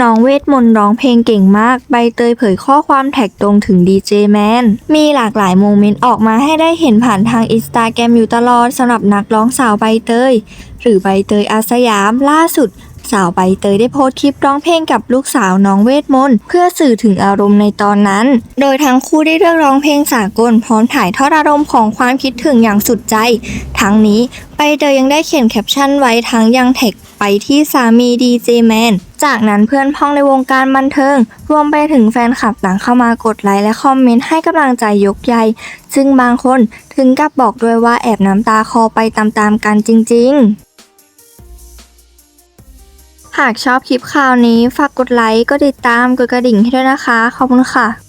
น้องเวทมนต์ร้องเพลงเก่งมาก ใบเตยเผยข้อความแท็กตรงถึงดีเจแมน มีหลากหลายโมเมนต์ออกมาให้ได้เห็นผ่านทางอินสตาแกรมอยู่ตลอดสำหรับนักร้องสาวใบเตย หรือใบเตยอาสยามล่าสุด สาวใบเตยได้โพสต์คลิปร้องเพลงกับลูกสาวน้องเวทมนต์เพื่อสื่อถึงอารมณ์ในตอนนั้น โดยทั้งคู่ได้เลือกร้องเพลงสากลพร้อมถ่ายทอดอารมณ์ของความคิดถึงอย่างสุดใจ ทั้งนี้ใบเตยยังได้เขียนแคปชั่นไว้ทั้งยังแท็กไปที่สามีดีเจแมนจากนั้นเพื่อนพ้องในวงการบันเทิง รวมไปถึงแฟนคลับต่างเข้ามากดไลค์และคอมเมนต์ให้กำลังใจยกใหญ่ ซึ่งบางคนถึงกับบอกด้วยว่าแอบน้ำตาคอไปตามๆกันจริง ๆ หากชอบคลิปข่าวนี้ฝากกดไลค์ กดติดตาม กดกระดิ่งให้ด้วยนะคะ ขอบคุณค่ะ